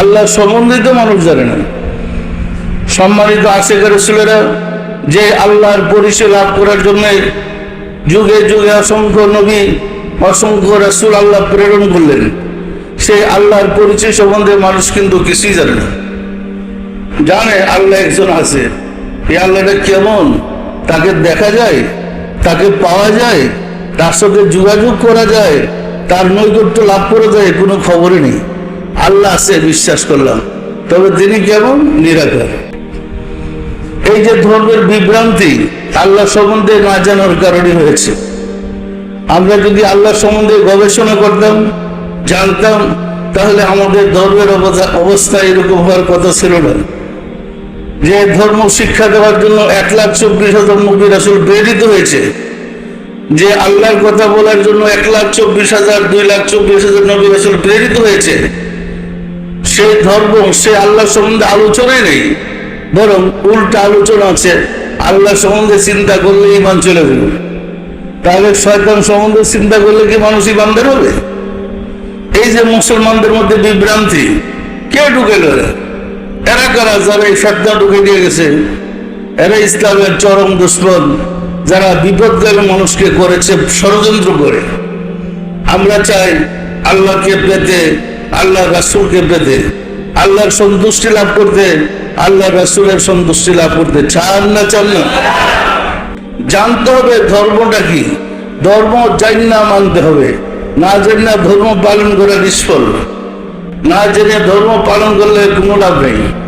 আল্লাহ সম্বন্ধিত মানুষ জানে না। সম্মানিত আশেখের রসুলেরা যে আল্লাহর পরিচয় লাভ করার জন্য যুগে যুগে অসংখ্য নবী, অসংখ্য রাসূল আল্লাহ প্রেরণ করলেন। সেই আল্লাহর পরিচয় সম্বন্ধে মানুষ কিন্তু কিছুই জানে না। জানে আল্লাহ একজন আছে। এই আল্লাহটা কেমন? তাকে দেখা যায়, তাকে পাওয়া যায়, তার সাথে যোগাযোগ করা যায়, তার নৈকট্য লাভ করা যায়, কোনো খবরই নেই। আল্লাহ আছে বিশ্বাস করলাম। তবে তিনি কেমন? নিরাকার। এই যে ধর্মের বিভ্রান্তি আল্লাহ সম্বন্ধে না জানার কারণে হয়েছে। আমরা যদি আল্লাহ সম্বন্ধে গবেষণা করতাম, জানতাম, তাহলে আমাদের ধর্মের অবস্থা- এরকম হওয়ার কথা ছিল না। যে ধর্ম শিক্ষা দেওয়ার জন্য এক লাখ চব্বিশ হাজার নবী রাসুল প্রেরিত হয়েছে, যে আল্লাহর কথা বলার জন্য এক লাখ চব্বিশ হাজার, দুই লাখ চব্বিশ হাজার নবী রাসুল প্রেরিত হয়েছে সেই ধর্ম, সে আল্লাহ সম্বন্ধে আলোচনাই নেই। বরং উল্টা আলোচনা আছে, আল্লাহ সম্বন্ধে চিন্তা করলে ইমান চলে যাবে। তাহলে শয়তান সম্বন্ধে চিন্তা করলে কি মানুষ ইমানদার হবে এই যে মুসলমানদের মধ্যে বিভ্রান্তি, কে ঢুকে এরা এরা কারা যারা এই সত্তা ঢুকে দিয়ে গেছে? এরা ইসলামের চরম দুশ্মন, যারা বিপদগামী মানুষকে করেছে ষড়যন্ত্র করে। আমরা চাই আল্লাহকে পেতে আল্লাহ রাসুলকে পেতে আল্লাহর সন্তুষ্টি লাভ করতে আল্লাহ রাসুলের সন্তুষ্টি লাভ করতে চান না চান না? জানতে হবে ধর্মটা কি? ধর্ম না মানতে হবে। না জেনে ধর্ম পালন করা নিষ্ফল। না জেনে ধর্ম পালন করলে কোনো লাভ নেই।